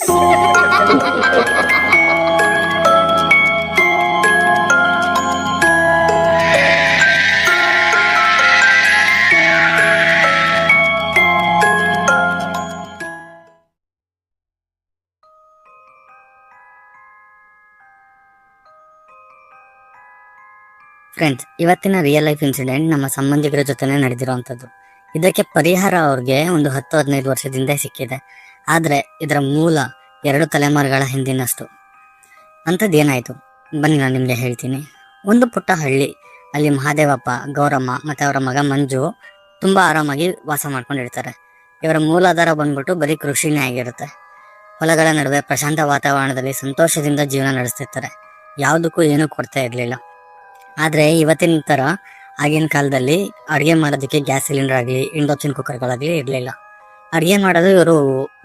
Friends ಇವತ್ತಿನ real life incident ನಮ್ಮ ಸಂಬಂಧಿಕರ ಜೊತೆನೆ ನಡೆದಿರುವಂಥದ್ದು. ಇದಕ್ಕೆ ಪರಿಹಾರ ಅವ್ರಿಗೆ ಒಂದು ಹತ್ತು ಹದಿನೈದು ವರ್ಷದಿಂದ ಸಿಕ್ಕಿದೆ. ಆದರೆ ಇದರ ಮೂಲ ಎರಡು ತಲೆಮಾರುಗಳ ಹಿಂದಿನಷ್ಟು. ಅಂಥದ್ದು ಏನಾಯಿತು ಬನ್ನಿ ನಾನು ನಿಮಗೆ ಹೇಳ್ತೀನಿ. ಒಂದು ಪುಟ್ಟ ಹಳ್ಳಿ ಅಲ್ಲಿ ಮಹಾದೇವಪ್ಪ, ಗೌರಮ್ಮ ಮತ್ತು ಅವರ ಮಗ ಮಂಜು ತುಂಬ ಆರಾಮಾಗಿ ವಾಸ ಮಾಡ್ಕೊಂಡಿರ್ತಾರೆ. ಇವರ ಮೂಲಾಧಾರ ಬಂದ್ಬಿಟ್ಟು ಬರೀ ಕೃಷಿನೇ ಆಗಿರುತ್ತೆ. ಹೊಲಗಳ ನಡುವೆ ಪ್ರಶಾಂತ ವಾತಾವರಣದಲ್ಲಿ ಸಂತೋಷದಿಂದ ಜೀವನ ನಡೆಸ್ತಿರ್ತಾರೆ. ಯಾವುದಕ್ಕೂ ಏನೂ ಕೊಡ್ತಾ ಇರಲಿಲ್ಲ. ಆದರೆ ಇವತ್ತಿನ ಥರ ಆಗಿನ ಕಾಲದಲ್ಲಿ ಅಡುಗೆ ಮಾಡೋದಕ್ಕೆ ಗ್ಯಾಸ್ ಸಿಲಿಂಡರ್ ಆಗಲಿ, ಇಂಡಕ್ಷನ್ ಕುಕ್ಕರ್ಗಳಾಗಲಿ ಇರಲಿಲ್ಲ. ಅಡುಗೆ ಮಾಡೋದು ಇವರು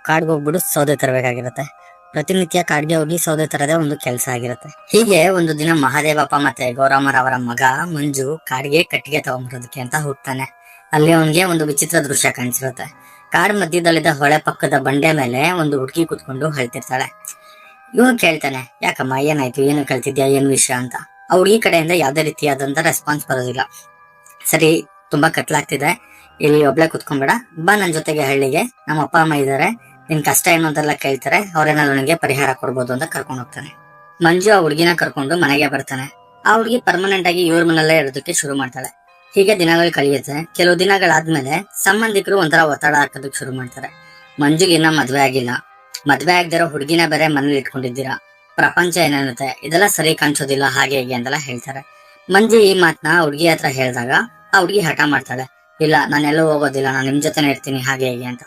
ಕಾಡ್ಗೆ ಹೋಗ್ಬಿಟ್ಟು ಸೌದೆ ತರಬೇಕಾಗಿರುತ್ತೆ. ಪ್ರತಿನಿತ್ಯ ಕಾಡ್ಗೆ ಹೋಗಿ ಸೌದೆ ತರದೇ ಒಂದು ಕೆಲಸ ಆಗಿರುತ್ತೆ. ಹೀಗೆ ಒಂದು ದಿನ ಮಹಾದೇವಪ್ಪ ಮತ್ತೆ ಗೌರಮ್ಮರವರ ಮಗ ಮಂಜು ಕಾಡ್ಗೆ ಕಟ್ಟಿಗೆ ತಗೊಂಬರೋದಕ್ಕೆ ಅಂತ ಹೋಗ್ತಾನೆ. ಅಲ್ಲಿ ಅವನಿಗೆ ಒಂದು ವಿಚಿತ್ರ ದೃಶ್ಯ ಕಾಣಿಸಿರುತ್ತೆ. ಕಾಡ್ ಮಧ್ಯದಲ್ಲಿದ್ದ ಹೊಳೆ ಪಕ್ಕದ ಬಂಡೆ ಮೇಲೆ ಒಂದು ಹುಡುಗಿ ಕುತ್ಕೊಂಡು ಹೇಳ್ತಿರ್ತಾಳೆ. ಇವನು ಕೇಳ್ತಾನೆ, ಯಾಕಮ್ಮ, ಏನಾಯ್ತು? ಏನು ಕಳ್ತಿದ್ಯಾ? ಏನ್ ವಿಷಯ ಅಂತ? ಆ ಹುಡುಗಿ ಕಡೆಯಿಂದ ಯಾವ್ದೇ ರೀತಿಯಾದಂತ ರೆಸ್ಪಾನ್ಸ್ ಬರೋದಿಲ್ಲ. ಸರಿ, ತುಂಬಾ ಕತ್ಲಾಗ್ತಿದೆ. ಇಲ್ಲಿ ಒಬ್ಳೆ ಕುತ್ಕೊಂಡ್ಬೇಡ ಬಾ ನನ್ ಜೊತೆಗೆ ಹಳ್ಳಿಗೆ. ನಮ್ಮ ಅಪ್ಪ, ಅಮ್ಮ ಇದಾರೆ. ನಿನ್ ಕಷ್ಟ ಏನು ಅಂತೆಲ್ಲ ಕೇಳ್ತಾರೆ, ಅವ್ರೇನಾದ್ರು ನನಗೆ ಪರಿಹಾರ ಕೊಡ್ಬೋದು ಅಂತ ಕರ್ಕೊಂಡು ಹೋಗ್ತಾನೆ. ಮಂಜು ಆ ಹುಡುಗಿನ ಕರ್ಕೊಂಡು ಮನೆಗೆ ಬರ್ತಾನೆ. ಆ ಹುಡುಗಿ ಪರ್ಮನೆಂಟ್ ಆಗಿ ಇವ್ರ ಮನೆಯಲ್ಲೇ ಇರೋದಕ್ಕೆ ಶುರು ಮಾಡ್ತಾಳೆ. ಹೀಗೆ ದಿನಗಳು ಕಳೆಯುತ್ತೆ. ಕೆಲವು ದಿನಗಳಾದ್ಮೇಲೆ ಸಂಬಂಧಿಕರು ಒಂಥರ ಒತ್ತಡ ಹಾಕೋದಕ್ಕೆ ಶುರು ಮಾಡ್ತಾರೆ. ಮಂಜುಗೆ ಇನ್ನ ಮದ್ವೆ ಆಗಿಲ್ಲ. ಮದ್ವೆ ಆಗದಿರೋ ಹುಡುಗಿನ ಬೇರೆ ಮನೇಲಿ ಇಟ್ಕೊಂಡಿದ್ದೀರಾ? ಪ್ರಪಂಚ ಏನೇನುತ್ತೆ ಇದೆಲ್ಲ ಸರಿ ಕಾಣಿಸೋದಿಲ್ಲ, ಹಾಗೆ ಹೀಗೆ ಅಂತೆಲ್ಲ ಹೇಳ್ತಾರೆ. ಮಂಜು ಈ ಮಾತನ್ನ ಹುಡುಗಿ ಹತ್ರ ಹೇಳಿದಾಗ ಆ ಹುಡುಗಿ ಹಠ ಮಾಡ್ತಾಳೆ. ಇಲ್ಲ, ನಾನೆಲ್ಲೂ ಹೋಗೋದಿಲ್ಲ, ನಾನು ನಿಮ್ ಜೊತೆನೆ ಇರ್ತೀನಿ, ಹಾಗೆ ಹೀಗೆ ಅಂತ.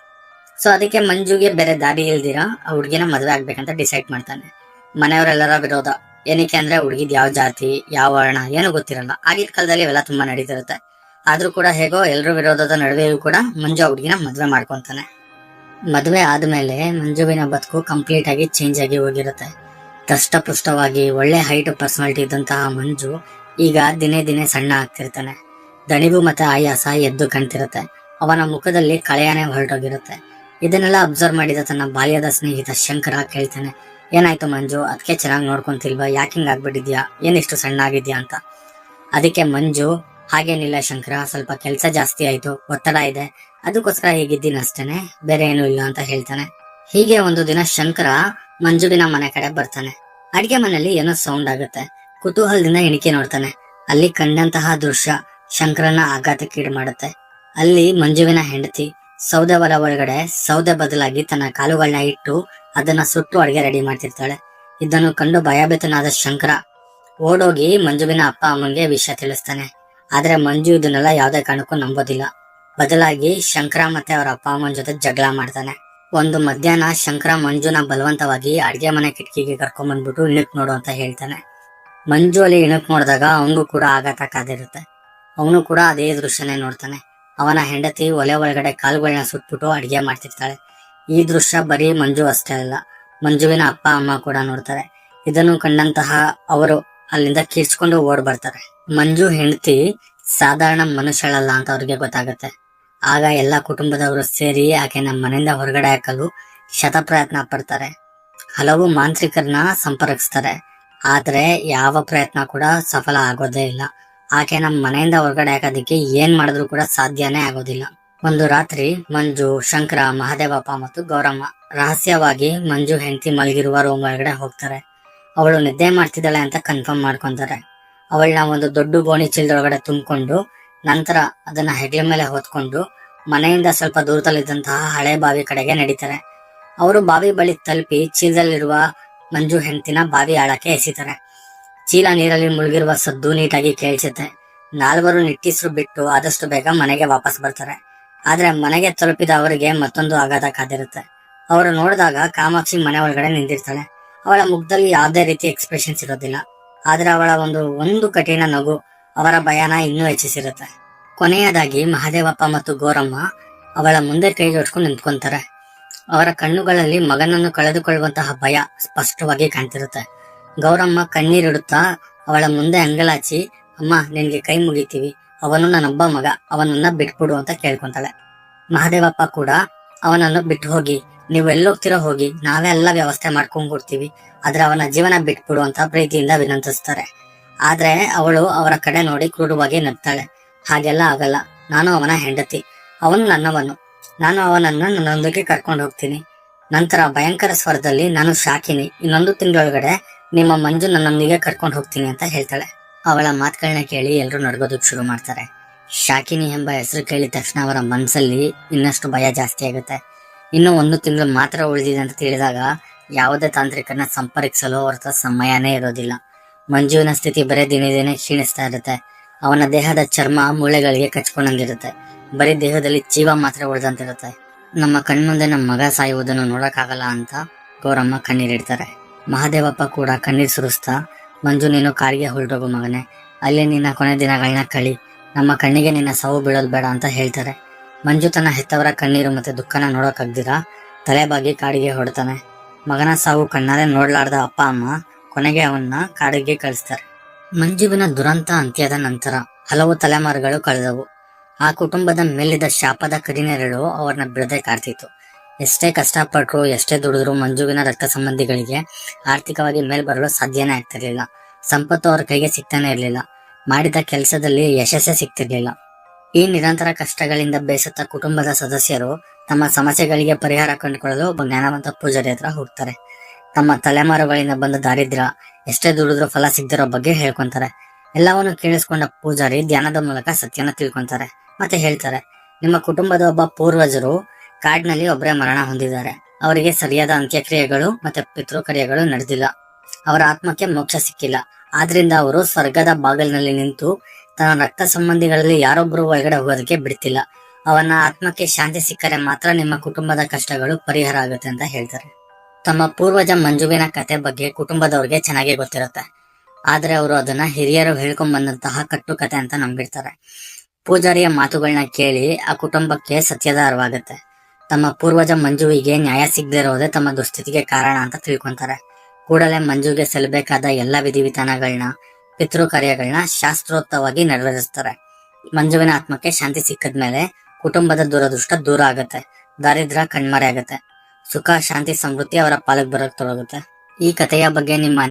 ಸೊ ಅದಕ್ಕೆ ಮಂಜುಗೆ ಬೇರೆ ದಾರಿ ಇಲ್ದಿರ ಆ ಹುಡುಗಿನ ಮದುವೆ ಆಗ್ಬೇಕಂತ ಡಿಸೈಡ್ ಮಾಡ್ತಾನೆ. ಮನೆಯವರೆಲ್ಲರ ವಿರೋಧ. ಏನಕ್ಕೆ ಅಂದ್ರೆ ಹುಡುಗಿದ್ ಯಾವ ಜಾತಿ, ಯಾವ ವರ್ಣ, ಏನು ಗೊತ್ತಿರಲ್ಲ. ಆಗಿನ ಕಾಲದಲ್ಲಿ ಇವೆಲ್ಲ ತುಂಬಾ ನಡೀತಿರುತ್ತೆ. ಆದ್ರೂ ಕೂಡ ಹೇಗೋ ಎಲ್ಲರೂ ವಿರೋಧದ ನಡುವೆಯೂ ಕೂಡ ಮಂಜು ಆ ಹುಡುಗಿನ ಮದುವೆ ಮಾಡ್ಕೊಂತಾನೆ. ಮದುವೆ ಆದ್ಮೇಲೆ ಮಂಜುವಿನ ಬದುಕು ಕಂಪ್ಲೀಟ್ ಆಗಿ ಚೇಂಜ್ ಆಗಿ ಹೋಗಿರುತ್ತೆ. ದಷ್ಟಪುಷ್ಟವಾಗಿ ಒಳ್ಳೆ ಹೈಟ್ ಪರ್ಸನಾಲಿಟಿ ಇದ್ದಂತಹ ಮಂಜು ಈಗ ದಿನೇ ದಿನೇ ಸಣ್ಣ ಆಗ್ತಿರ್ತಾನೆ. ದಣಿವು ಮತ್ತೆ ಆಯಾಸ ಎದ್ದು ಕಾಣ್ತಿರುತ್ತೆ. ಅವನ ಮುಖದಲ್ಲಿ ಕಳೆಯಾನೆ ಹೊರಟೋಗಿರುತ್ತೆ. ಇದನ್ನೆಲ್ಲ ಅಬ್ಸರ್ವ್ ಮಾಡಿದ ತನ್ನ ಬಾಲ್ಯದ ಸ್ನೇಹಿತ ಶಂಕರ ಕೇಳ್ತಾನೆ, ಏನಾಯ್ತು ಮಂಜು? ಅದಕ್ಕೆ ಚೆನ್ನಾಗಿ ನೋಡ್ಕೊಂತಿಲ್ವಾ? ಯಾಕೆ ಹಿಂಗ್ ಆಗ್ಬಿಟ್ಟಿದ್ಯಾ? ಏನಿಷ್ಟು ಸಣ್ಣ ಆಗಿದ್ಯಾ ಅಂತ? ಅದಕ್ಕೆ, ಮಂಜು, ಹಾಗೇನಿಲ್ಲ ಶಂಕರ, ಸ್ವಲ್ಪ ಕೆಲಸ ಜಾಸ್ತಿ ಆಯ್ತು, ಒತ್ತಡ ಇದೆ. ಅದಕ್ಕೋಸ್ಕರ ಹೀಗಿದ್ದೀನಿ ಅಷ್ಟೇನೆ, ಬೇರೆ ಏನೂ ಇಲ್ಲ ಅಂತ ಹೇಳ್ತಾನೆ. ಹೀಗೆ ಒಂದು ದಿನ ಶಂಕರ ಮಂಜುವಿನ ಮನೆ ಕಡೆ ಬರ್ತಾನೆ. ಅಡಿಗೆ ಮನೆಯಲ್ಲಿ ಏನೋ ಸೌಂಡ್ ಆಗುತ್ತೆ. ಕುತೂಹಲದಿಂದ ಎಣಿಕೆ ನೋಡ್ತಾನೆ. ಅಲ್ಲಿ ಕಂಡಂತಹ ದೃಶ್ಯ ಶಂಕರನ ಆಘಾತಕ್ಕೀಡು ಮಾಡುತ್ತೆ. ಅಲ್ಲಿ ಮಂಜುವಿನ ಹೆಂಡತಿ ಸೌದೆ ಹೊಲ ಒಳಗಡೆ ಸೌದೆ ಬದಲಾಗಿ ತನ್ನ ಕಾಲುಗಳನ್ನ ಇಟ್ಟು ಅದನ್ನ ಸುಟ್ಟು ಅಡಿಗೆ ರೆಡಿ ಮಾಡ್ತಿರ್ತಾಳೆ. ಇದನ್ನು ಕಂಡು ಭಯಭೀತನಾದ ಶಂಕರ ಓಡೋಗಿ ಮಂಜುವಿನ ಅಪ್ಪ ಅಮ್ಮಂಗೆ ವಿಷಯ ತಿಳಿಸ್ತಾನೆ. ಆದ್ರೆ ಮಂಜು ಇದನ್ನೆಲ್ಲ ಯಾವ್ದೇ ಕಾರಣಕ್ಕೂ ನಂಬೋದಿಲ್ಲ. ಬದಲಾಗಿ ಶಂಕರ ಮತ್ತೆ ಅವರ ಅಪ್ಪ ಅಮ್ಮನ ಜೊತೆ ಜಗಳ ಮಾಡ್ತಾನೆ. ಒಂದು ಮಧ್ಯಾಹ್ನ ಶಂಕರ ಮಂಜುನ ಬಲವಂತವಾಗಿ ಅಡಿಗೆ ಮನೆ ಕಿಟಕಿಗೆ ಕರ್ಕೊಂಡ್ ಬಂದ್ಬಿಟ್ಟು ಇಣಕ್ ನೋಡು ಅಂತ ಹೇಳ್ತಾನೆ. ಮಂಜು ಅಲ್ಲಿ ಇಣುಕ್ ನೋಡಿದಾಗ ಅವನು ಕೂಡ ಆಘಾತ ಕಾದಿರುತ್ತೆ. ಅವನು ಕೂಡ ಅದೇ ದೃಶ್ಯನೇ ನೋಡ್ತಾನೆ. ಅವನ ಹೆಂಡತಿ ಒಲೆ ಒಳಗಡೆ ಕಾಲುಗಳನ್ನ ಸುಟ್ಬಿಟ್ಟು ಅಡಿಗೆ ಮಾಡ್ತಿರ್ತಾಳೆ. ಈ ದೃಶ್ಯ ಬರೀ ಮಂಜು ಅಷ್ಟೇ ಅಲ್ಲ, ಮಂಜುವಿನ ಅಪ್ಪ, ಅಮ್ಮ ಕೂಡ ನೋಡ್ತಾರೆ. ಇದನ್ನು ಕಂಡಂತಹ ಅವರು ಅಲ್ಲಿಂದ ಕಿರ್ಚ್ಕೊಂಡು ಓಡ್ ಬರ್ತಾರೆ. ಮಂಜು ಹೆಂಡತಿ ಸಾಧಾರಣ ಮನುಷ್ಯಳಲ್ಲ ಅಂತ ಅವ್ರಿಗೆ ಗೊತ್ತಾಗುತ್ತೆ. ಆಗ ಎಲ್ಲ ಕುಟುಂಬದವರು ಸೇರಿ ಆಕೆ ನಮ್ಮ ಮನೆಯಿಂದ ಹೊರಗಡೆ ಹಾಕಲು ಶತಪ್ರಯತ್ನ ಪಡ್ತಾರೆ. ಹಲವು ಮಾಂತ್ರಿಕರನ್ನ ಸಂಪರ್ಕಿಸ್ತಾರೆ. ಆದ್ರೆ ಯಾವ ಪ್ರಯತ್ನ ಕೂಡ ಸಫಲ ಆಗೋದೇ ಇಲ್ಲ. ಆಕೆನ ಮನೆಯಿಂದ ಹೊರಗಡೆ ಹಾಕೋದಕ್ಕೆ ಏನ್ ಮಾಡಿದ್ರು ಕೂಡ ಸಾಧ್ಯನೇ ಆಗೋದಿಲ್ಲ. ಒಂದು ರಾತ್ರಿ ಮಂಜು, ಶಂಕರ, ಮಹಾದೇವಪ್ಪ ಮತ್ತು ಗೌರಮ್ಮ ರಹಸ್ಯವಾಗಿ ಮಂಜು ಹೆಂಡತಿ ಮಲಗಿರುವ ರೂಮ್ ಒಳಗಡೆ ಹೋಗ್ತಾರೆ. ಅವಳು ನಿದ್ದೆ ಮಾಡ್ತಿದ್ದಾಳೆ ಅಂತ ಕನ್ಫರ್ಮ್ ಮಾಡ್ಕೊಂತಾರೆ. ಅವಳನ್ನ ಒಂದು ದೊಡ್ಡ ಗೋಣಿ ಚೀಲದೊಳಗಡೆ ತುಂಬಿಕೊಂಡು ನಂತರ ಅದನ್ನ ಹೆಗಲ ಮೇಲೆ ಹೊತ್ಕೊಂಡು ಮನೆಯಿಂದ ಸ್ವಲ್ಪ ದೂರದಲ್ಲಿದ್ದಂತಹ ಹಳೆ ಬಾವಿ ಕಡೆಗೆ ನಡೀತಾರೆ. ಅವರು ಬಾವಿ ಬಳಿ ತಲುಪಿ ಚೀಲದಲ್ಲಿರುವ ಮಂಜು ಹೆಂಡತಿನ ಬಾವಿ ಆಳಕ್ಕೆ ಎಸಿತಾರೆ. ಚೀಲ ನೀರಲ್ಲಿ ಮುಳುಗಿರುವ ಸದ್ದು ನೀಟಾಗಿ ಕೇಳಿಸುತ್ತೆ ನಾಲ್ವರು ನಿಟ್ಟಿಸ್ರು ಬಿಟ್ಟು ಆದಷ್ಟು ಬೇಗ ಮನೆಗೆ ವಾಪಸ್ ಬರ್ತಾರೆ. ಆದ್ರೆ ಮನೆಗೆ ತಲುಪಿದ ಅವರಿಗೆ ಮತ್ತೊಂದು ಆಘಾತ ಕಾದಿರುತ್ತೆ. ಅವರು ನೋಡಿದಾಗ ಕಾಮಾಕ್ಷಿ ಮನೆ ಒಳಗಡೆ ನಿಂತಿರ್ತಾಳೆ. ಅವಳ ಮುಖದಲ್ಲಿ ಯಾವುದೇ ರೀತಿ ಎಕ್ಸ್ಪ್ರೆಷನ್ಸ್ ಇರೋದಿಲ್ಲ. ಆದ್ರೆ ಅವಳ ಒಂದು ಒಂದು ಕಠಿಣ ನಗು ಅವರ ಭಯನ ಇನ್ನೂ ಹೆಚ್ಚಿಸಿರುತ್ತೆ. ಕೊನೆಯದಾಗಿ ಮಹಾದೇವಪ್ಪ ಮತ್ತು ಗೋರಮ್ಮ ಅವಳ ಮುಂದೆ ಕೈ ಜೋಡ್ಸ್ಕೊಂಡು ನಿಂತ್ಕೊಂತಾರೆ. ಅವರ ಕಣ್ಣುಗಳಲ್ಲಿ ಮಗನನ್ನು ಕಳೆದುಕೊಳ್ಳುವಂತಹ ಭಯ ಸ್ಪಷ್ಟವಾಗಿ ಕಾಣ್ತಿರುತ್ತೆ. ಗೌರಮ್ಮ ಕಣ್ಣೀರಿಡುತ್ತಾ ಅವಳ ಮುಂದೆ ಅಂಗಲಾಚಿ ಅಮ್ಮ, ನಿನ್ಗೆ ಕೈ ಮುಗಿತೀವಿ. ಅವನು ನನ್ನೊಬ್ಬ ಮಗ. ಅವನನ್ನ ಬಿಟ್ಬಿಡು ಅಂತ ಕೇಳ್ಕೊಂತಾಳೆ. ಮಹಾದೇವಪ್ಪ ಕೂಡ, ಅವನನ್ನು ಬಿಟ್ಟು ಹೋಗಿ. ನೀವು ಎಲ್ಲೋಗ್ತಿರೋ ಹೋಗಿ. ನಾವೇ ಎಲ್ಲ ವ್ಯವಸ್ಥೆ ಮಾಡ್ಕೊಂಡ್ ಕೊಡ್ತೀವಿ ಆದ್ರೆ ಅವನ ಜೀವನ ಬಿಟ್ಬಿಡು ಅಂತ ಪ್ರೀತಿಯಿಂದ ವಿನಂತಿಸ್ತಾರೆ. ಆದ್ರೆ ಅವಳು ಅವರ ಕಡೆ ನೋಡಿ ಕ್ರೂರವಾಗಿ ನಗ್ತಾಳೆ. ಹಾಗೆಲ್ಲ ಆಗಲ್ಲ. ನಾನು ಅವನ ಹೆಂಡತಿ. ಅವನು ನನ್ನವನು. ನಾನು ಅವನನ್ನ ನನ್ನೊಂದಿಗೆ ಕರ್ಕೊಂಡು ಹೋಗ್ತೀನಿ. ನಂತರ ಭಯಂಕರ ಸ್ವರದಲ್ಲಿ ನಾನು ಶಾಕಿನಿ ಇನ್ನೊಂದು ತಿಂಗಳೊಳಗಡೆ ನಿಮ್ಮ ಮಂಜು ನನ್ನೊಂದಿಗೆ ಕರ್ಕೊಂಡು ಹೋಗ್ತೀನಿ ಅಂತ ಹೇಳ್ತಾಳೆ. ಅವಳ ಮಾತುಗಳನ್ನ ಕೇಳಿ ಎಲ್ಲರೂ ನಡ್ಗೋದಕ್ಕೆ ಶುರು ಮಾಡ್ತಾರೆ. ಶಾಕಿನಿ ಎಂಬ ಹೆಸರು ಕೇಳಿದ ತಕ್ಷಣ ಅವರ ಮನಸ್ಸಲ್ಲಿ ಇನ್ನಷ್ಟು ಭಯ ಜಾಸ್ತಿ ಆಗುತ್ತೆ. ಇನ್ನೂ ಒಂದು ತಿಂಗಳು ಮಾತ್ರ ಉಳಿದಿದೆ ಅಂತ ತಿಳಿದಾಗ ಯಾವುದೇ ತಾಂತ್ರಿಕನ ಸಂಪರ್ಕಿಸಲು ಅವ್ರ ಸಮಯನೇ ಇರೋದಿಲ್ಲ. ಮಂಜುವಿನ ಸ್ಥಿತಿ ಬರೀ ದಿನೇ ದಿನೇ ಕ್ಷೀಣಿಸ್ತಾ ಇರುತ್ತೆ. ಅವನ ದೇಹದ ಚರ್ಮ ಮೂಳೆಗಳಿಗೆ ಕಚ್ಕೊಂಡಂಗಿರುತ್ತೆ ಬರೀ ದೇಹದಲ್ಲಿ ಜೀವ ಮಾತ್ರ ಉಳಿದಂತಿರುತ್ತೆ. ನಮ್ಮ ಕಣ್ಮುಂದೆ ನಮ್ಮ ಮಗ ಸಾಯುವುದನ್ನು ನೋಡಕ್ಕಾಗಲ್ಲ ಅಂತ ಗೌರಮ್ಮ ಕಣ್ಣೀರಿಡ್ತಾರೆ. ಮಹಾದೇವಪ್ಪ ಕೂಡ ಕಣ್ಣೀರು ಸುರಿಸ್ತಾ, ಮಂಜು, ನೀನು ಕಾರಿಗೆ ಹೊರಟೋಗು ಮಗನೇ. ಅಲ್ಲಿ ನಿನ್ನ ಕೊನೆ ದಿನಗಳನ್ನ ಕಳಿ. ನಮ್ಮ ಕಣ್ಣಿಗೆ ನಿನ್ನ ಸಾವು ಬೀಳೋದು ಬೇಡ ಅಂತ ಹೇಳ್ತಾರೆ. ಮಂಜು ತನ್ನ ಹೆತ್ತವರ ಕಣ್ಣೀರು ಮತ್ತೆ ದುಃಖನ ನೋಡೋಕ್ಕಾಗ್ದಿರಾ ತಲೆ ಬಾಗಿ ಕಾಡಿಗೆ ಹೊಡ್ತಾನೆ ಮಗನ ಸಾವು ಕಣ್ಣಾರೆ ನೋಡ್ಲಾರ್ದ ಅಪ್ಪ, ಅಮ್ಮ ಕೊನೆಗೆ ಅವನ್ನ ಕಾಡಿಗೆ ಕಳಿಸ್ತಾರೆ. ಮಂಜುವಿನ ದುರಂತ ಅಂತ್ಯದ ನಂತರ ಹಲವು ತಲೆಮಾರುಗಳು ಕಳೆದವು. ಆ ಕುಟುಂಬದ ಮೇಲಿದ್ದ ಶಾಪದ ಕರಿನೆರಳು ಅವರನ್ನ ಬಿಡದೆ ಕಾಡ್ತಿತ್ತು. ಎಷ್ಟೇ ಕಷ್ಟಪಟ್ಟರು ಎಷ್ಟೇ ದುಡಿದ್ರು ಮಂಜುವಿನ ರಕ್ತ ಸಂಬಂಧಿಗಳಿಗೆ ಆರ್ಥಿಕವಾಗಿ ಮೇಲ್ ಬರಲು ಸಾಧ್ಯನೇ ಆಗ್ತಿರ್ಲಿಲ್ಲ. ಸಂಪತ್ತು ಅವರ ಕೈಗೆ ಸಿಗ್ತಾನೆ ಇರಲಿಲ್ಲ. ಮಾಡಿದ ಕೆಲಸದಲ್ಲಿ ಯಶಸ್ಸೇ ಸಿಗ್ತಿರ್ಲಿಲ್ಲ. ಈ ನಿರಂತರ ಕಷ್ಟಗಳಿಂದ ಬೇಸತ್ತ ಕುಟುಂಬದ ಸದಸ್ಯರು ತಮ್ಮ ಸಮಸ್ಯೆಗಳಿಗೆ ಪರಿಹಾರ ಕಂಡುಕೊಳ್ಳಲು ಒಬ್ಬ ಜ್ಞಾನವಂತ ಪೂಜಾರಿ ಹತ್ರ ಹೋಗ್ತಾರೆ ತಮ್ಮ ತಲೆಮಾರುಗಳಿಂದ ಬಂದ ದಾರಿದ್ರ ಎಷ್ಟೇ ದುಡಿದ್ರು ಫಲ ಸಿಗ್ದಿರೋ ಬಗ್ಗೆ ಹೇಳ್ಕೊಂತಾರೆ. ಎಲ್ಲವನ್ನು ಕೇಳಿಸ್ಕೊಂಡ ಪೂಜಾರಿ ಧ್ಯಾನದ ಮೂಲಕ ಸತ್ಯನ ತಿಳ್ಕೊಂತಾರೆ. ಮತ್ತೆ ಹೇಳ್ತಾರೆ, ನಿಮ್ಮ ಕುಟುಂಬದ ಒಬ್ಬ ಪೂರ್ವಜರು ಕಾಡಿನಲ್ಲಿ ಒಬ್ಬರೇ ಮರಣ ಹೊಂದಿದ್ದಾರೆ. ಅವರಿಗೆ ಸರಿಯಾದ ಅಂತ್ಯಕ್ರಿಯೆಗಳು ಮತ್ತೆ ಪಿತೃಕ್ರಿಯೆಗಳು ನಡೆದಿಲ್ಲ. ಅವರ ಆತ್ಮಕ್ಕೆ ಮೋಕ್ಷ ಸಿಕ್ಕಿಲ್ಲ. ಆದ್ರಿಂದ ಅವರು ಸ್ವರ್ಗದ ಬಾಗಿಲಿನಲ್ಲಿ ನಿಂತು ತನ್ನ ರಕ್ತ ಸಂಬಂಧಿಗಳಲ್ಲಿ ಯಾರೊಬ್ಬರು ಒಳಗಡೆ ಹೋಗೋದಕ್ಕೆ ಬಿಡ್ತಿಲ್ಲ. ಅವನ ಆತ್ಮಕ್ಕೆ ಶಾಂತಿ ಸಿಕ್ಕರೆ ಮಾತ್ರ ನಿಮ್ಮ ಕುಟುಂಬದ ಕಷ್ಟಗಳು ಪರಿಹಾರ ಆಗುತ್ತೆ ಅಂತ ಹೇಳ್ತಾರೆ. ತಮ್ಮ ಪೂರ್ವಜ ಮಂಜುವಿನ ಕತೆ ಬಗ್ಗೆ ಕುಟುಂಬದವ್ರಿಗೆ ಚೆನ್ನಾಗಿ ಗೊತ್ತಿರುತ್ತೆ. ಆದ್ರೆ ಅವರು ಅದನ್ನ ಹಿರಿಯರು ಹೇಳ್ಕೊಂಡ್ ಬಂದಂತಹ ಕಟ್ಟು ಕತೆ ಅಂತ ನಂಬಿರ್ತಾರೆ. ಪೂಜಾರಿಯ ಮಾತುಗಳನ್ನ ಕೇಳಿ ಆ ಕುಟುಂಬಕ್ಕೆ ಸತ್ಯದ ಅರಿವಾಗುತ್ತೆ ತಮ್ಮ ಪೂರ್ವಜ ಮಂಜುವಿಗೆ ನ್ಯಾಯ ಸಿಗದೇ ಇರೋದೇ ತಮ್ಮ ದುಸ್ಥಿತಿಗೆ ಕಾರಣ ಅಂತ ತಿಳ್ಕೊಂತಾರೆ. ಕೂಡಲೇ ಮಂಜುಗೆ ಸಲ್ಲಬೇಕಾದ ಎಲ್ಲ ವಿಧಿವಿಧಾನಗಳನ್ನ ಪಿತೃ ಕಾರ್ಯಗಳನ್ನ ಶಾಸ್ತ್ರೋಕ್ತವಾಗಿ ನೆರವೇರಿಸ್ತಾರೆ. ಮಂಜುವಿನ ಆತ್ಮಕ್ಕೆ ಶಾಂತಿ ಸಿಕ್ಕದ್ಮೇಲೆ ಕುಟುಂಬದ ದುರದೃಷ್ಟ ದೂರ ಆಗುತ್ತೆ, ದಾರಿದ್ರ್ಯ ಕಣ್ಮರೆ ಆಗುತ್ತೆ. ಸುಖ, ಶಾಂತಿ, ಸಮೃದ್ಧಿ ಅವರ ಪಾಲಕ್ ಬರಕ್ ತೊಡಗುತ್ತೆ. ಈ ಕಥೆಯ ಬಗ್ಗೆ ನಿಮ್ಮ